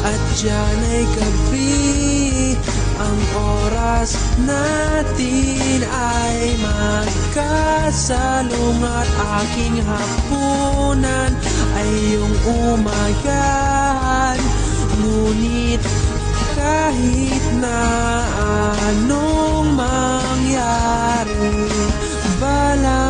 at dyan ay gabi Ang oras natin ay magkasalong At aking hapunan ay yung umagahan Ngunit kahit na anong mangyari Balang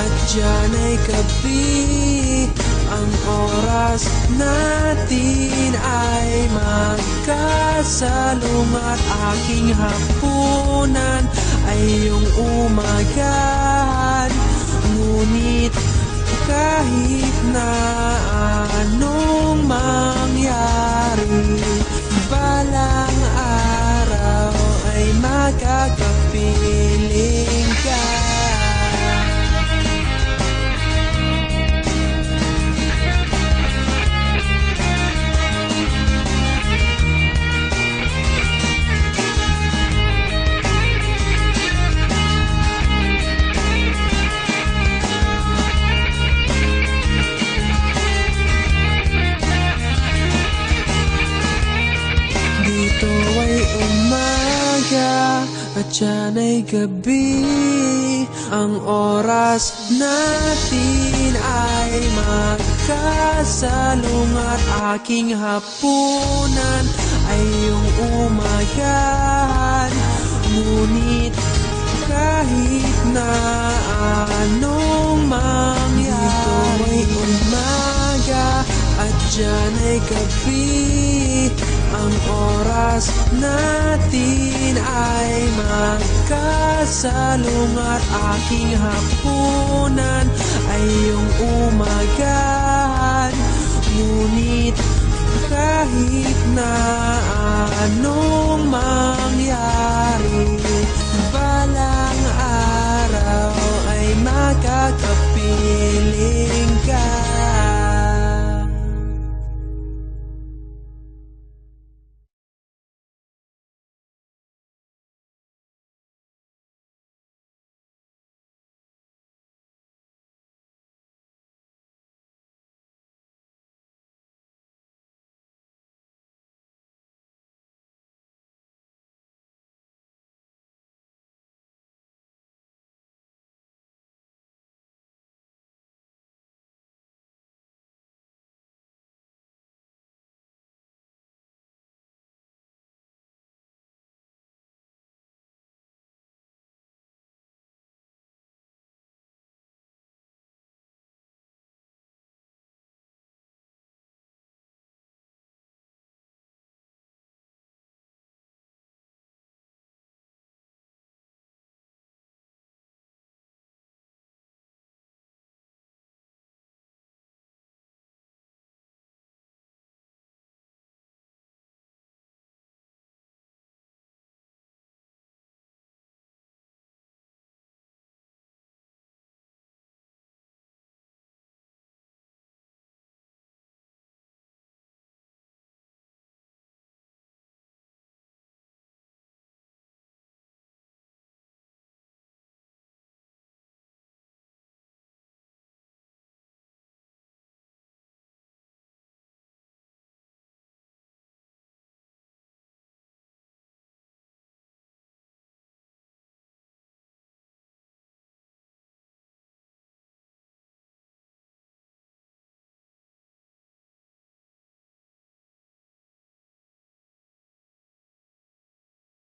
at dyan ay gabi Ang oras natin ay magkasalong At aking hapunan at dyan ay gabi Ang oras natin ay magkasalong At aking hapunan ay yung umagahan Ngunit kahit na anong mangyari Dito ay umaga at dyan ay gabi Ang oras natin ay magkasalong At aking hapunan ay yung umagahan Ngunit kahit na anong mangyari